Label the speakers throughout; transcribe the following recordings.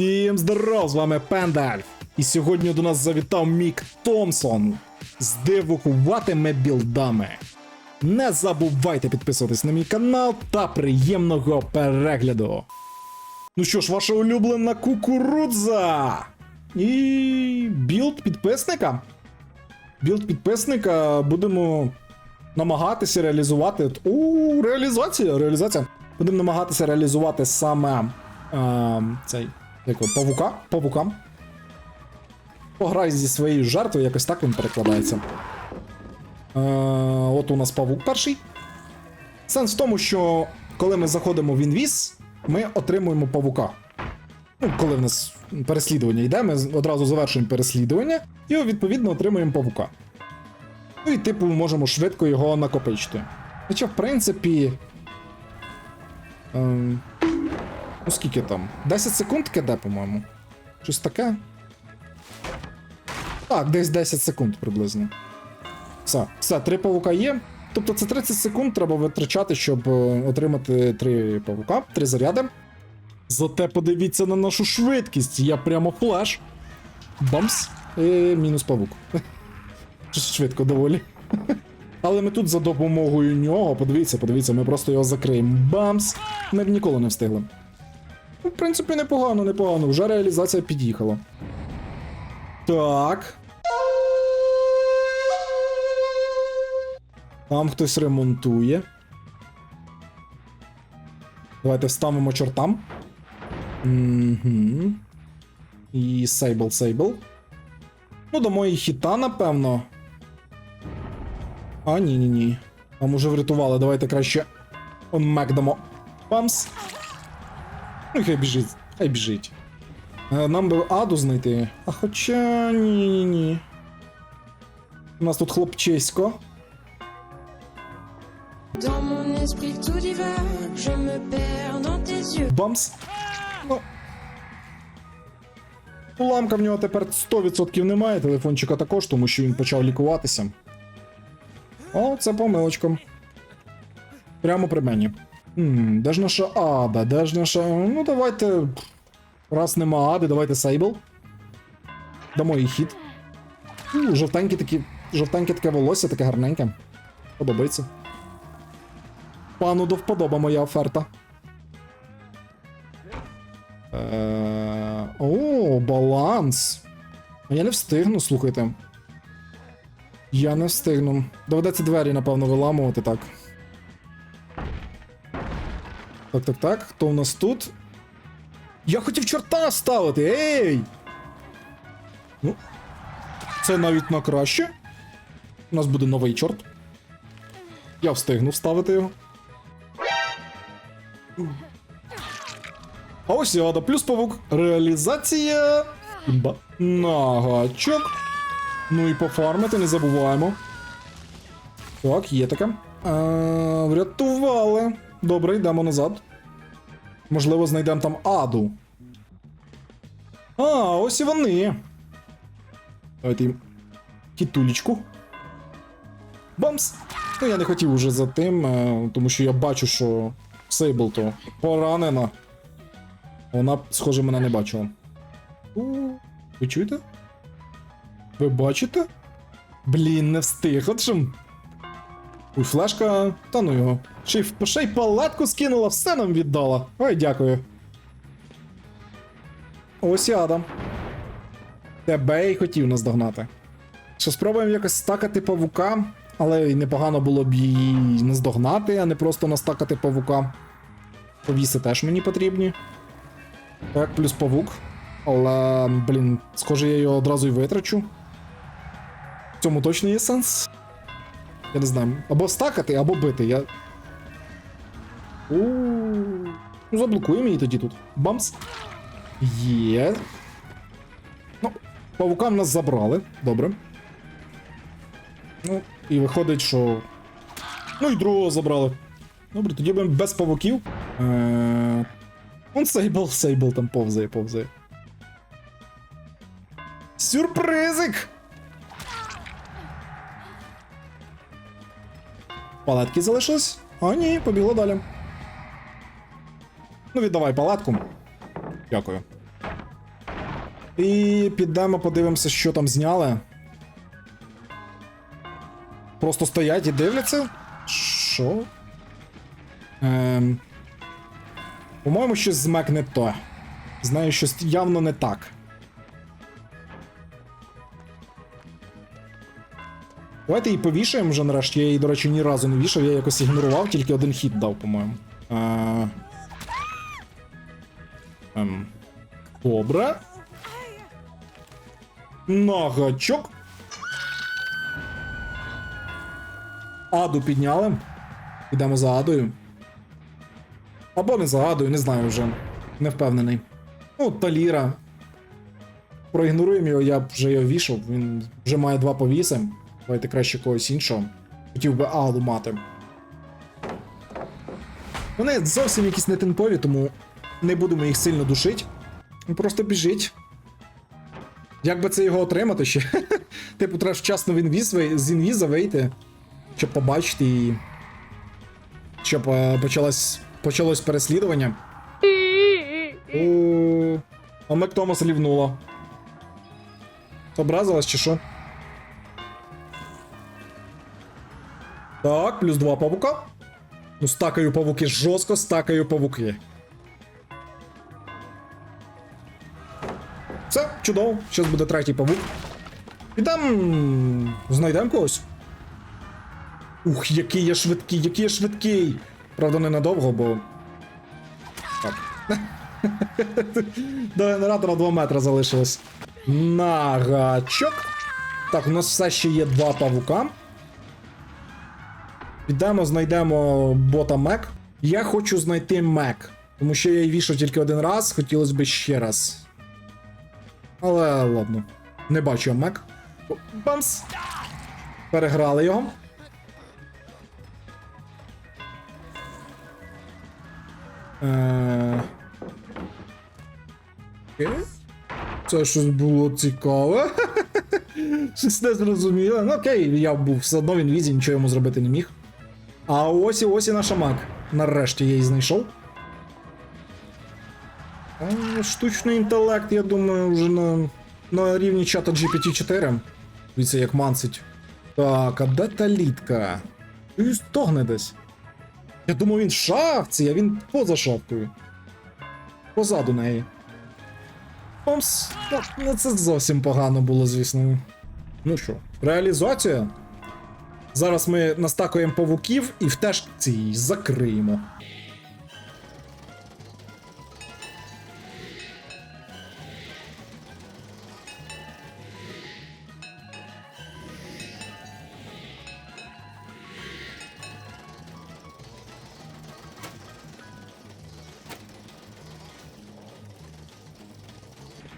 Speaker 1: Всім здоров, з вами Пендальф. І сьогодні до нас завітав Мік Томсон з дивукуватими білдами. Не забувайте підписуватись на мій канал та приємного перегляду. Ну що ж, ваша улюблена кукурудза. І білд підписника. Білд підписника будемо намагатися реалізувати. У, реалізація, реалізація. Будемо намагатися реалізувати саме е, цей павука, павукам. Пограй зі своєю жертвою, якось так він перекладається. Е, от у нас павук перший. Сенс в тому, що коли ми заходимо в інвіз, ми отримуємо павука. Ну, коли в нас переслідування йде, ми одразу завершуємо переслідування і відповідно отримуємо павука. Ну і типу можемо швидко його накопичити. Хоча, в принципі. Ем, ну скільки там? 10 секунд киде, по-моєму. Щось таке. Так, десь 10 секунд приблизно. Все, все, три павука є. Тобто це 30 секунд треба витрачати, щоб е, отримати три павука, три заряди. Зате подивіться на нашу швидкість. Я прямо флеш. Бамс. І мінус павук. Щось швидко доволі. Але ми тут за допомогою нього, подивіться, подивіться, ми просто його закриємо. Бамс! Ми б ніколи не встигли. Ну, в принципі, непогано, непогано. Вже реалізація під'їхала. Так. Там хтось ремонтує. Давайте вставимо чортам. Угу. І сейбл, сейбл. Ну, дамо їй хіта, напевно. А, ні, ні. Там уже врятували. Давайте краще. Он дамо. Памс. Ну, хай біжить. Хай біжить. Е, Нам би аду знайти. А хоча. ні, ні, ні. У нас тут хлопчисько. Бамс. Ну. Уламка в нього тепер 100% немає, телефончика також, тому що він почав лікуватися. О, це помилочка. Прямо при мені. Хм, де ж наша ада? Де ж наша. Ну, давайте. Раз нема ади, давайте сейбл. Дамо їй хід. Ну, жовтеньке такі. Жовтеньке таке волосся, таке гарненьке. Подобається. Пану до вподоба моя оферта. Е, О, баланс. Я не встигну, слухайте. Я не встигну. Доведеться двері, напевно, виламувати так. Так, так, так. Хто у нас тут? Я хотів чорта ставити! Ей! Ну. Це навіть на краще. У нас буде новий чорт. Я встигну вставити його. А ось і плюс павук. Реалізація. Імба. На. Ну і пофармити, не забуваємо. Так, є таке. А, врятували. Добре, йдемо назад. Можливо, знайдемо там аду. А, ось і вони. Давайте їм кітулечку. Бамс! Ну, я не хотів уже за тим, е, тому що я бачу, що Сейбл то поранена. Вона, схоже, мене не бачила. Ви чуєте? Ви бачите? Блін, не встиг. От Ой, флешка. Та ну його. Ще й, ще й палатку скинула, все нам віддала. Ой, дякую. Ось і Адам. Тебе й хотів наздогнати. Що спробуємо якось стакати павука, але непогано було б її наздогнати, а не просто настакати павука. Повіси теж мені потрібні. Так, плюс павук. Але, блін, схоже, я його одразу й витрачу. В цьому точно є сенс. Я не знаю. Або стакати, або бити. Я. у Ну, заблокуємо її тоді тут. Бамс. Є. Ну, павука в нас забрали. Добре. Ну, і виходить, що. Ну і другого забрали. Добре, тоді будемо без павуків. Е... Он Сейбл, Сейбл там повзає, повзає. Сюрпризик! Палатки залишились? А ні, побігло далі. Ну, віддавай палатку. Дякую. І підемо подивимося, що там зняли. Просто стоять і дивляться? Що? Ем... По-моєму, щось з Мек не то. Знаю, щось явно не так. Давайте її повішаємо вже нарешті. Я її, до речі, ні разу не вішав, я якось ігнорував, тільки один хід дав, по-моєму. Е... Ем... Добре. На гачок. Аду підняли. Йдемо за Адою. Або не за Адою, не знаю вже. Не впевнений. Ну, Таліра. Проігноруємо його, я вже його вішав. Він вже має два повіси. Давайте краще когось іншого. Хотів би Аду мати. Вони зовсім якісь не тимпові, тому не будемо їх сильно душити. Просто біжить. Як би це його отримати ще? Типу, треба вчасно з інвіза вийти, щоб побачити і. Щоб е, почалось, переслідування. А Мек Томас лівнула. Образилась чи що? Так, плюс два павука. Ну, стакаю павуки жорстко, стакаю павуки. Все, чудово. Зараз буде третій павук. Підемо. Знайдемо когось. Ух, який я швидкий, який я швидкий. Правда, ненадовго, бо. Так. До генератора 2 метри залишилось. На гачок. Так, у нас все ще є два павука. Підемо, знайдемо бота Мек. Я хочу знайти Мек. Тому що я її вішав тільки один раз, хотілося б ще раз. Але ладно. Не бачу Мек. Бамс! Переграли його. Е... Це щось було цікаве. Щось не зрозуміло. Ну окей, я був все одно в інвізі, нічого йому зробити не міг. А ось і ось і наша мак. Нарешті я її знайшов. Штучний інтелект, я думаю, вже на, на рівні чата GPT-4. Дивіться, як мансить. Так, а де та літка? Він стогне десь. Я думав, він в шафці, а він поза шафкою. Позаду неї. Ну, це зовсім погано було, звісно. Ну що, реалізація? Зараз ми настакуємо павуків і в тежці її закриємо.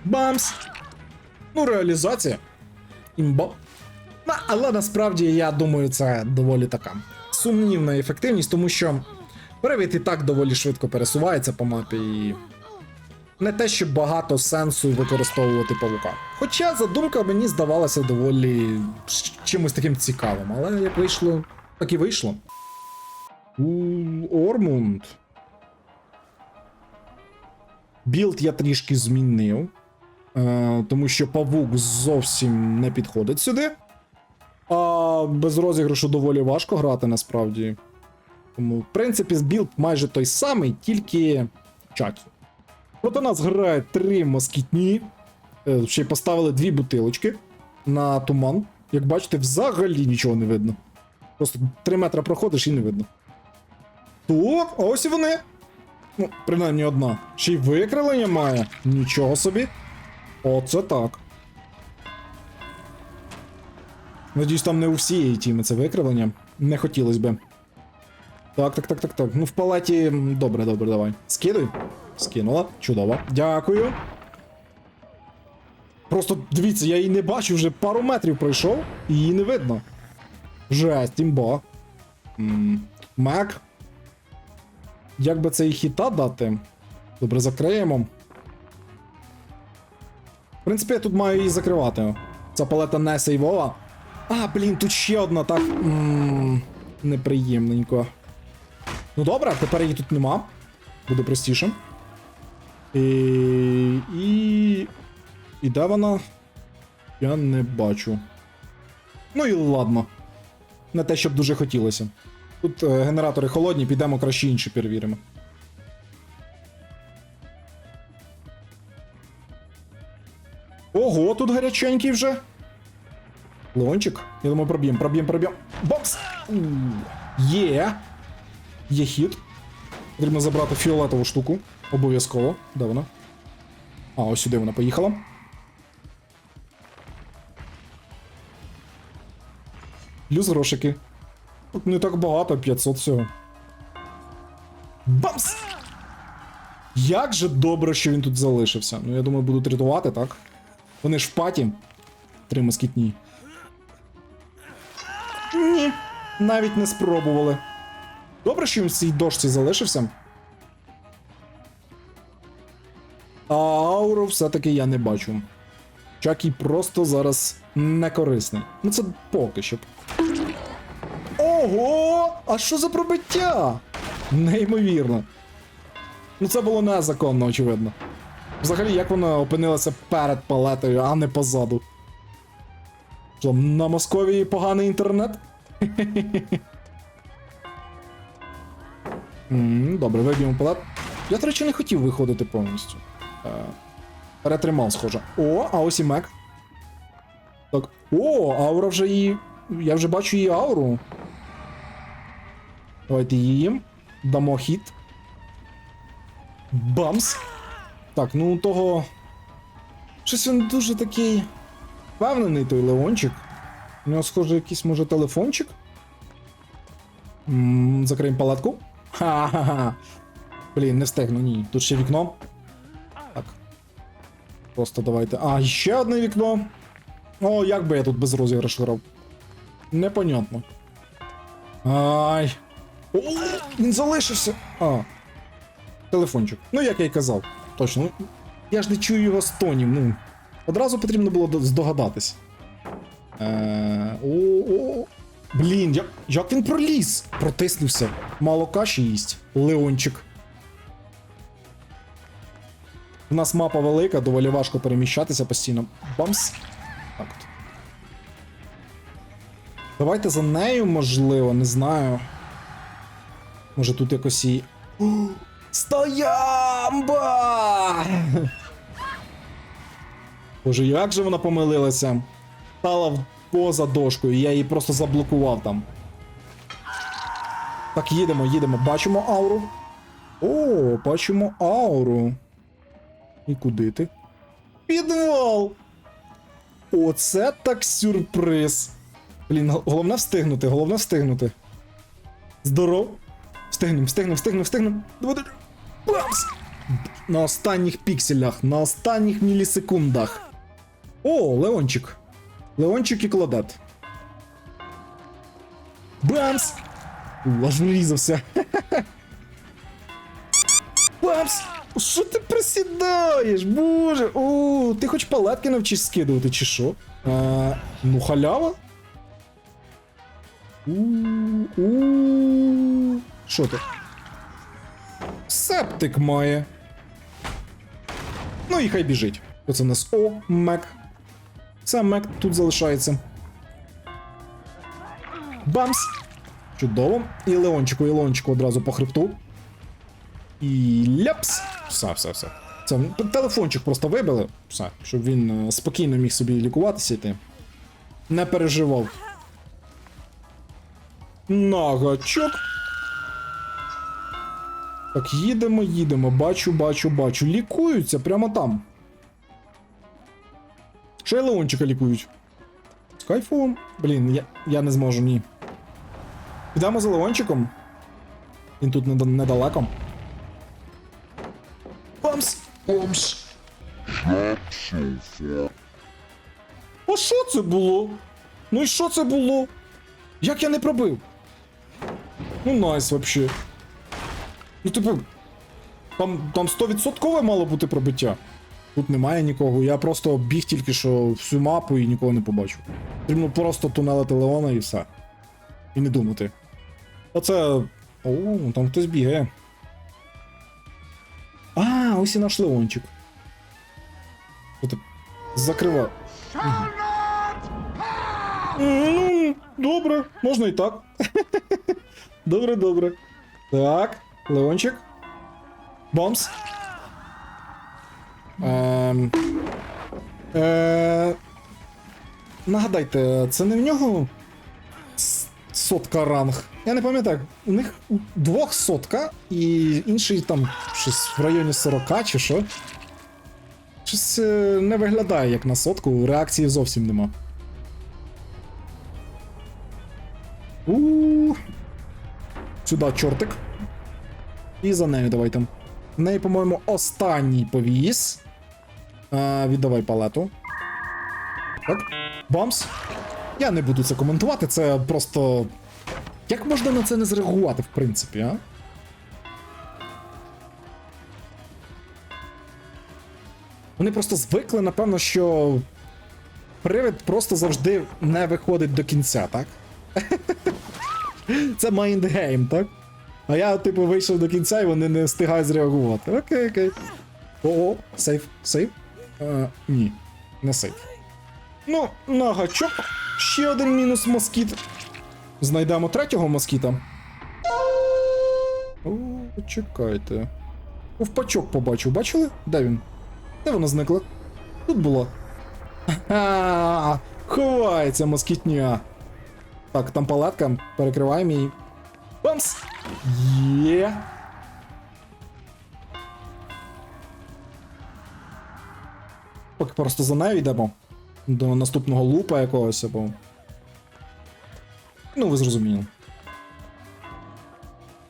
Speaker 1: Бамс! Ну, реалізація. Імбо. Але насправді я думаю, це доволі така сумнівна ефективність, тому що привід і так доволі швидко пересувається по мапі і. Не те, щоб багато сенсу використовувати павука. Хоча задумка мені здавалася доволі чимось таким цікавим, але як вийшло, так і вийшло. У Ормунд. Білд я трішки змінив. Е, тому що павук зовсім не підходить сюди. А без розіграшу доволі важко грати насправді. Тому, в принципі, білд майже той самий, тільки чаті. Проти нас грають три москітні. Е, Ще й поставили дві бутилочки на туман. Як бачите, взагалі нічого не видно. Просто 3 метри проходиш і не видно. Так, а ось і вони. Ну, принаймні одна. Ще й викривлення має. Нічого собі. Оце так. Надіюсь, там не у всієї тіми це викривлення. Не хотілося би. Так, так, так, так, так. Ну, в палаті. Добре, добре, давай. Скидуй. Скинула. Чудово. Дякую. Просто дивіться, я її не бачу, вже пару метрів пройшов, і її не видно. Жесть, імба. М, Мак. Як би це і хіта дати? Добре, закриємо. В принципі, я тут маю її закривати. Ця палета не сейвова. А, блін, тут ще одна, так. Неприємненько. Ну добре, тепер її тут нема. Буде простіше. І. і... І де вона? Я не бачу. Ну і ладно. Не те, щоб дуже хотілося. Тут е, генератори холодні, підемо краще інші перевіримо. Ого, тут гаряченький вже. Леончик. Я думаю, проб'єм, проб'єм, проб'єм. Бокс! Є. Є хід. Потрібно забрати фіолетову штуку. Обов'язково. Де вона? А, ось сюди вона поїхала. Плюс грошики. Тут не так багато, 500 всього. Бамс! Як же добре, що він тут залишився. Ну, я думаю, будуть рятувати, так? Вони ж в паті. Три москітні. Ні, навіть не спробували. Добре, що він в цій дошці залишився. А ауру все-таки я не бачу. Чакій просто зараз не корисний. Ну це поки що. Ого! А що за пробиття? Неймовірно. Ну це було незаконно, очевидно. Взагалі, як вона опинилася перед палетою, а не позаду. Що, на Московії поганий інтернет? Добре, виб'ємо палет. Я, до речі, не хотів виходити повністю. Е, Перетримав, схоже. О, а ось і мек. Так. О, аура вже її. Я вже бачу її ауру. Давайте її. Дамо хід. Бамс. Так, ну того. Щось він дуже такий. Впевнений той Леончик. У нього, схоже, якийсь може телефончик. Закриємо палатку. Ха-ха-ха. Блін, не встигну, ні. Тут ще вікно. Так. Просто давайте. А, ще одне вікно. О, як би я тут без розіграшу грав. Непонятно. Ай. О, він залишився. А. Телефончик. Ну, як я й казав. Точно. Ну, я ж не чую його стонів. Ну. Одразу потрібно було здогадатись. Е, о, о. Блін, як, як він проліз? Протиснувся. Мало каші їсть. Леончик. У нас мапа велика, доволі важко переміщатися постійно. Бамс. Так. Давайте за нею, можливо, не знаю. Може тут якось і. Стоямба! Боже, як же вона помилилася? Стала поза дошкою, я її просто заблокував там. Так, їдемо, їдемо. Бачимо ауру. О, бачимо ауру. І куди ти? Підвал! Оце так сюрприз. Блін, головне встигнути, головне встигнути. Здоров. Встигнем, встигнем, встигнем, встигнем. Бамс! На останніх пікселях, на останніх мілісекундах. О, Леончик. Леончик і кладет. Бамс! Аж врізався. Бамс! Що ти присідаєш? Боже! О, ти хоч палетки навчись скидувати, чи що? Е, ну, халява? У-у. Що ти? Септик має. Ну і хай біжить. Оце у нас О, Мек. Це Мек тут залишається. Бамс! Чудово. І Леончику, і Леончику одразу по хребту. І ляпс. Все, все, все. Це телефончик просто вибили. Все, щоб він е, спокійно міг собі лікуватися йти. Не переживав. Нагачок. Так, їдемо, їдемо. Бачу, бачу, бачу. Лікуються прямо там. Ще Леончика лікують. З кайфом. Блін, я, я не зможу, ні. Підемо за Леончиком. Він тут неда- недалеко. Бамс! Бамс! А що це було? Ну і що це було? Як я не пробив? Ну найс вообще. Ну типу. Там, там 100% мало бути пробиття. Тут немає нікого. Я просто біг тільки що всю мапу і нікого не побачив. Потрібно просто тунелити Леона і все. І не думати. Оце. О, там хтось бігає. А, ось і наш Леончик. Закривай. Ну, добре, можна і так. Добре, добре. Так, Леончик. Бомс. Ем... Е... Нагадайте, це не в нього сотка ранг. Я не пам'ятаю, у них двох сотка і інший там щось в районі 40 чи що. Щось е, не виглядає як на сотку, реакції зовсім нема. у Сюди чортик. І за нею давай там. В неї, по-моєму, останній повіс. А, віддавай палету. Так. Бамс. Я не буду це коментувати, це просто. Як можна на це не зреагувати, в принципі, а? Вони просто звикли, напевно, що привид просто завжди не виходить до кінця, так? Це майндгейм, так? А я, типу, вийшов до кінця і вони не встигають зреагувати. Окей, окей. О, сейф, сейф? Е, ні, не сейф. Ну, на гачок. Ще один мінус москіт. Знайдемо третього москіта. О, почекайте. Ковпачок побачив, бачили? Де він? Де вона зникла? Тут була. Ха, ховається москітня. Так, там палатка, перекриваємо її. Бамс! Є. Поки просто за нею йдемо. До наступного лупа якогось або. Ну, ви зрозуміли.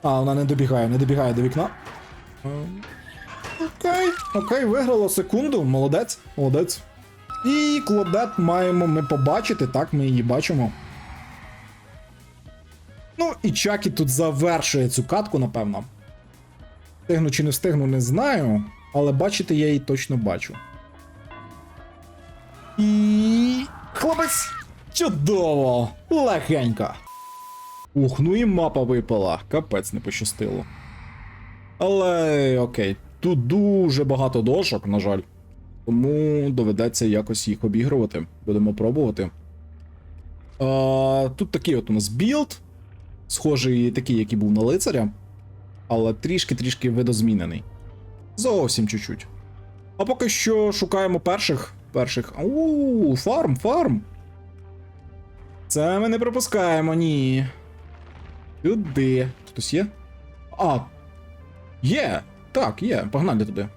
Speaker 1: А, вона не добігає, не добігає до вікна. Ем, Окей, окей, виграла секунду. Молодець, молодець. І Клодет маємо ми побачити, так, ми її бачимо. Ну, і Чакі тут завершує цю катку, напевно. Встигну чи не встигну, не знаю, але бачити я її точно бачу. І. Хлопець! Чудово! Легенько. Ух, ну і мапа випала. Капець не пощастило. Але окей, тут дуже багато дошок, на жаль. Тому доведеться якось їх обігрувати. Будемо пробувати. А, тут такий от у нас білд. Схожий такий, який був на лицаря. Але трішки-трішки видозмінений. Зовсім чуть-чуть. А поки що шукаємо перших. Перших. Ууу, фарм, фарм. Це ми не пропускаємо, ні. Туди. Хтось є? А. Є! Так, є, погнали туди.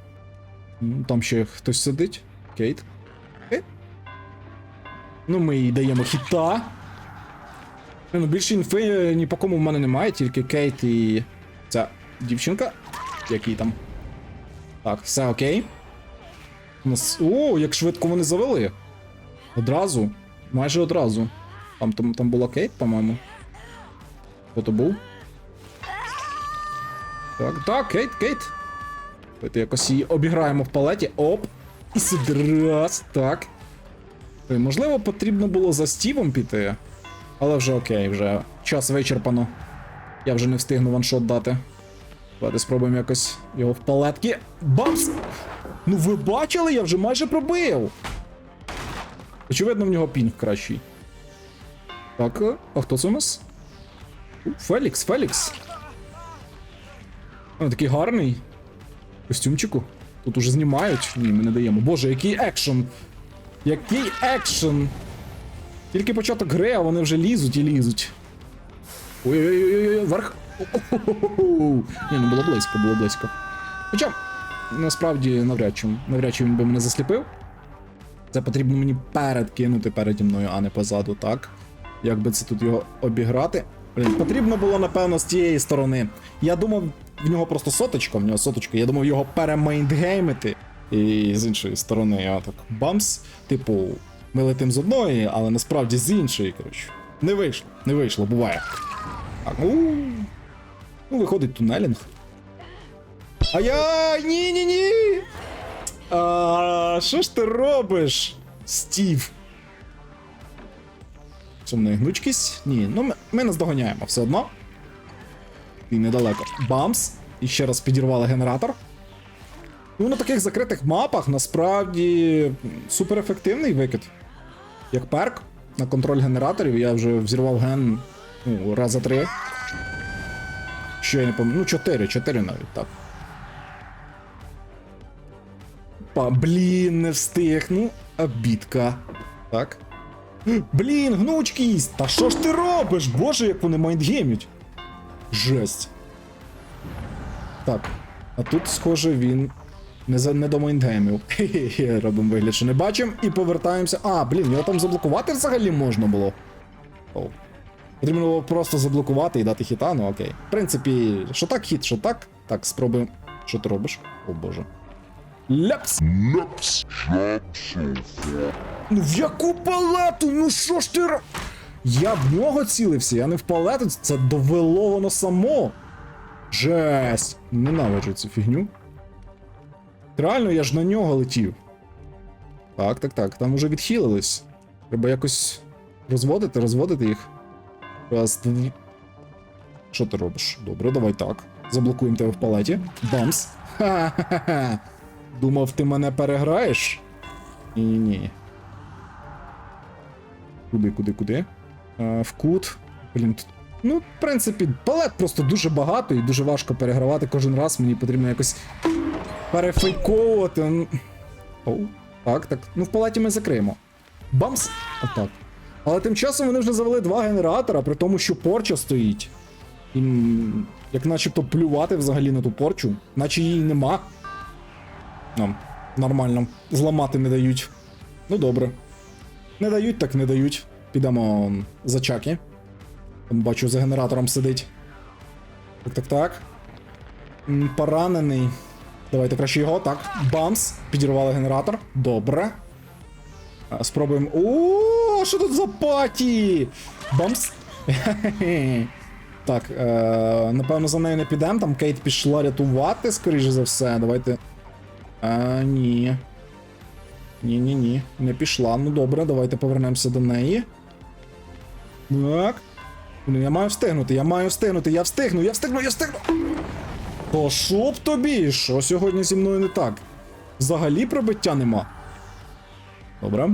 Speaker 1: Там ще хтось сидить. Кейт. Окей. Ну, ми їй даємо хіта. Ну, більше інфи ні по кому в мене немає, тільки Кейт і ця дівчинка. Який там. Так, все окей. У нас. О, як швидко вони завели. Одразу. Майже одразу. Там, там, там була Кейт, по-моєму. Хто то був? Так, так, Кейт, Кейт. Давайте якось її обіграємо в палеті. Оп. І сюди раз. Так. Можливо, потрібно було за Стівом піти. Але вже окей, вже час вичерпано. Я вже не встигну ваншот дати. Давайте спробуємо якось його в палетки. Бамс! Ну ви бачили, я вже майже пробив. Очевидно, в нього пінг кращий. Так, е, а хто це у нас? Фелікс, Фелікс. О, такий гарний. Костюмчику. Тут уже знімають. Ні, ми не даємо. Боже, який екшен! Який екшен! Тільки початок гри, а вони вже лізуть і лізуть. Ой-ой-ой, вверх. Ні, ну було близько, було близько. Хоча, насправді, навряд чи, навряд чи він би мене засліпив. Це потрібно мені передкинути переді мною, а не позаду, так? Як би це тут його обіграти? Блін, потрібно було, напевно, з тієї сторони. Я думав, в нього просто соточка, в нього соточка. Я думав його перемейндгеймити. І з іншої сторони, я так бамс. Типу, ми летим з одної, але насправді з іншої, коротше. Не вийшло, не вийшло, буває. Так, у. Ну, виходить тунелінг. Ай-яй, ні-ні-ні! А, що ж ти робиш, Стів? Що в неї гнучкість? Ні, ну ми, ми наздоганяємо все одно. І недалеко. Бамс. І ще раз підірвали генератор. Ну, на таких закритих мапах насправді суперефективний викид. Як перк на контроль генераторів, я вже взірвав ген ну, раза три. Що я не пам'ятаю. Ну, чотири, чотири навіть, так. Па, блін, не встиг. Ну, обідка. Так. Блін, гнучкість! Та що ж ти робиш? Боже, як вони майндгеймять. Жесть. Так. А тут, схоже, він не, за, не до майндгеймів. Хе-хе-хе, робимо вигляд, що не бачимо і повертаємося. А, блін, його там заблокувати взагалі можна було. Оу. Потрібно було просто заблокувати і дати хіта, ну окей. В принципі, що так хіт, що так. Так, спробуємо. Що ти робиш? О боже. Ляпс! Ну в яку палету? Ну що ж ти ро... Я в нього цілився, я не в палету, це довело воно само. Жесть. Ненавиджу цю фігню. Реально, я ж на нього летів. Так, так, так, там уже відхилились. Треба якось розводити, розводити їх. Раз, дві. Що ти робиш? Добре, давай так. Заблокуємо тебе в палеті. Бамс. Ха-ха-ха. Думав, ти мене переграєш? Ні-ні. Куди, куди, куди? Е, в кут. Блін. Ну, в принципі, палет просто дуже багато і дуже важко перегравати кожен раз. Мені потрібно якось перефейковувати. Оу, так, так. Ну, в палаті ми закриємо. Бамс! Отак. Але тим часом вони вже завели два генератора, при тому, що порча стоїть. Їм як начебто плювати взагалі на ту порчу, наче її нема. Нам нормально. Зламати не дають. Ну добре. Не дають, так не дають. Підемо за чаки. Там бачу, за генератором сидить. Так, так, так. Поранений. Давайте краще його. Так. Бамс. Підірвали генератор. Добре. Спробуємо. О, що тут за паті? Бамс. Так, е, напевно, за нею не підемо. Там Кейт пішла рятувати, скоріше за все. Давайте. А, ні. Ні, ні, ні, не пішла. Ну добре, давайте повернемося до неї. Так. Я маю встигнути, я маю встигнути, я встигну, я встигну, я встигну. То що б тобі? Що сьогодні зі мною не так? Взагалі пробиття нема. Добре.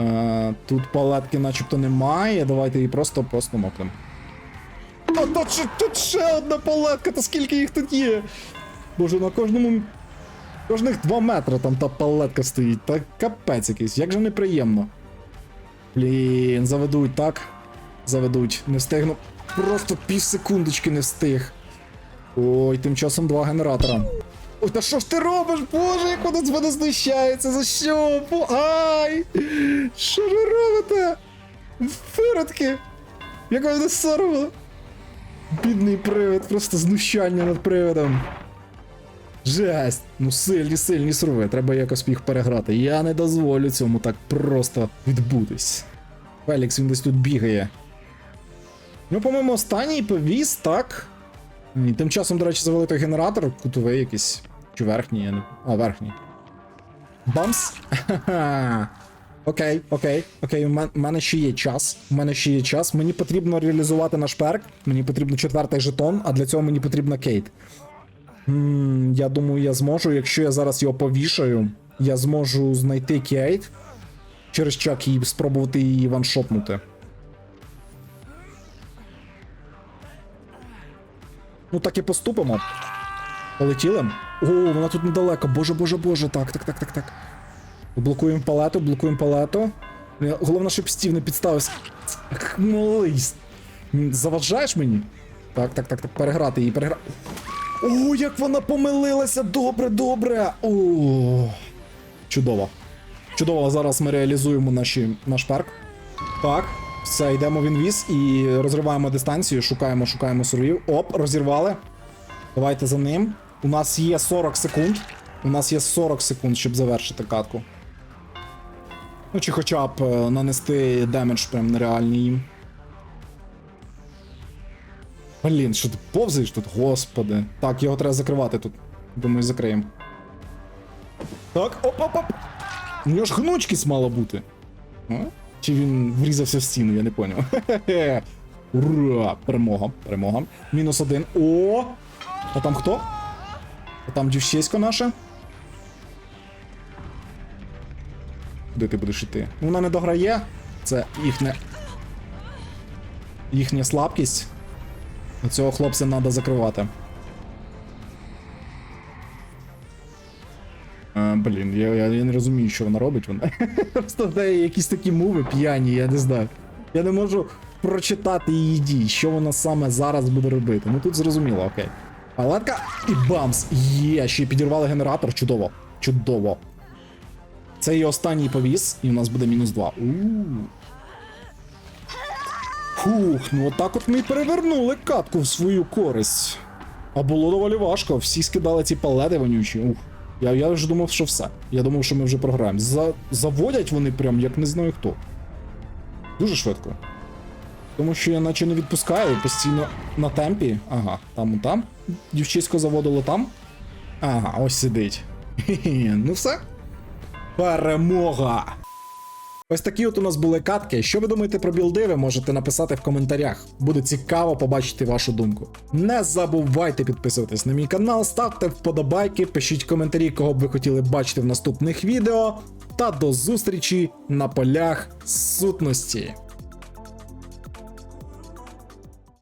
Speaker 1: Е, тут палетки начебто немає. Давайте її просто просто мокнемо. Тут, ще- одна палетка, та скільки їх тут є? Боже, на кожному. Кожних 2 метри там та палетка стоїть. Та капець якийсь, як же неприємно. Блін, заведуть, так? Заведуть. Не встигну. Просто пів секундочки не встиг. Ой, тим часом два генератора. Ой, та що ж ти робиш? Боже, як воно з мене знущається? За що? Ай! Що ви робите? Виродки! Як ви не соромили? Бідний привид, просто знущання над привидом. Жесть! Ну сильні, сильні сруви, треба якось їх переграти. Я не дозволю цьому так просто відбутись. Фелікс, він десь тут бігає. Ну, по-моєму, останній повіз, так. Тим часом, до речі, завели той генератор, кутовий якийсь. Чи верхній, я не. А, верхній. Бамс. Окей, окей, окей, у мене ще є час. У мене ще є час. Мені потрібно реалізувати наш перк. Мені потрібно четвертий жетон, а для цього мені потрібна Кейт. М, я думаю, я зможу. Якщо я зараз його повішаю, я зможу знайти Кейт через чак і спробувати її ваншотнути. Ну так і поступимо. Полетіли. О, вона тут недалеко. Боже, боже, боже. Так, так, так, так, так. Блокуємо палету, блокуємо палету. Головне, щоб стів не підставився. Малий. Заважаєш мені? Так, так, так, так. Переграти її, переграти. О, як вона помилилася! Добре, добре! О, чудово. Чудово, зараз ми реалізуємо наші, наш парк. Так, все, йдемо в інвіз і розриваємо дистанцію, шукаємо, шукаємо сурвів. Оп, розірвали. Давайте за ним. У нас є 40 секунд. У нас є 40 секунд, щоб завершити катку. Ну, чи хоча б е, нанести демедж прям нереальний їм. Блін, що ти повзаєш тут? Господи. Так, його треба закривати тут. Думаю, закриємо. Так, оп-оп-оп. У нього ж гнучкість мала бути. Чи він врізався в стіну, я не поняв. Ура! Перемога, перемога. Мінус один. О! А там хто? А Там дівчисько наше. Куди ти будеш йти? Вона не дограє. Це їхня. Їхня слабкість. Цього хлопця треба закривати. Блін, я, я, я не розумію, що вона робить. Вона просто неї якісь такі муви п'яні, я не знаю. Я не можу прочитати її дій, що вона саме зараз буде робити. Ну тут зрозуміло, окей. Палатка і бамс! Є, ще й підірвали генератор. Чудово. Чудово. Це її останній повіс, і у нас буде мінус 2. Фух, ну отак от ми й перевернули катку в свою користь. А було доволі важко, всі скидали ці палети вонючі. Ух. Я, я вже думав, що все. Я думав, що ми вже програємо. За, заводять вони прям як не знаю хто. Дуже швидко. Тому що я наче не відпускаю постійно на темпі. Ага, там там. Дівчисько заводило там. Ага, ось сидить. Ну все. Перемога! Ось такі от у нас були катки. Що ви думаєте про білди, ви можете написати в коментарях. Буде цікаво побачити вашу думку. Не забувайте підписуватись на мій канал, ставте вподобайки, пишіть коментарі, кого б ви хотіли бачити в наступних відео. Та до зустрічі на полях сутності.